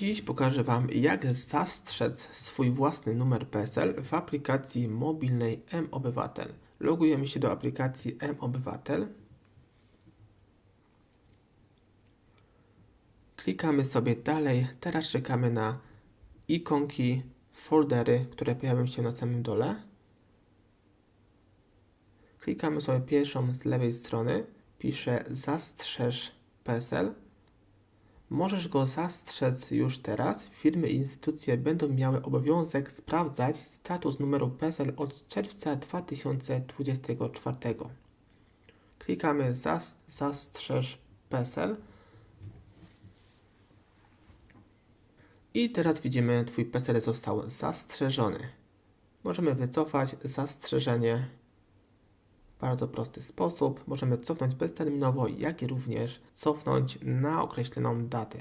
Dziś pokażę Wam, jak zastrzec swój własny numer PESEL w aplikacji mobilnej M-Obywatel. Logujemy się do aplikacji M-Obywatel. Klikamy sobie dalej. Teraz czekamy na ikonki, foldery, które pojawią się na samym dole. Klikamy sobie pierwszą z lewej strony. Pisze zastrzeż PESEL. Możesz go zastrzec już teraz. Firmy i instytucje będą miały obowiązek sprawdzać status numeru PESEL od czerwca 2024. Klikamy zas zastrzeż PESEL. I teraz widzimy, Twój PESEL został zastrzeżony. Możemy wycofać zastrzeżenie bardzo prosty sposób. Możemy cofnąć bezterminowo, jak i również cofnąć na określoną datę.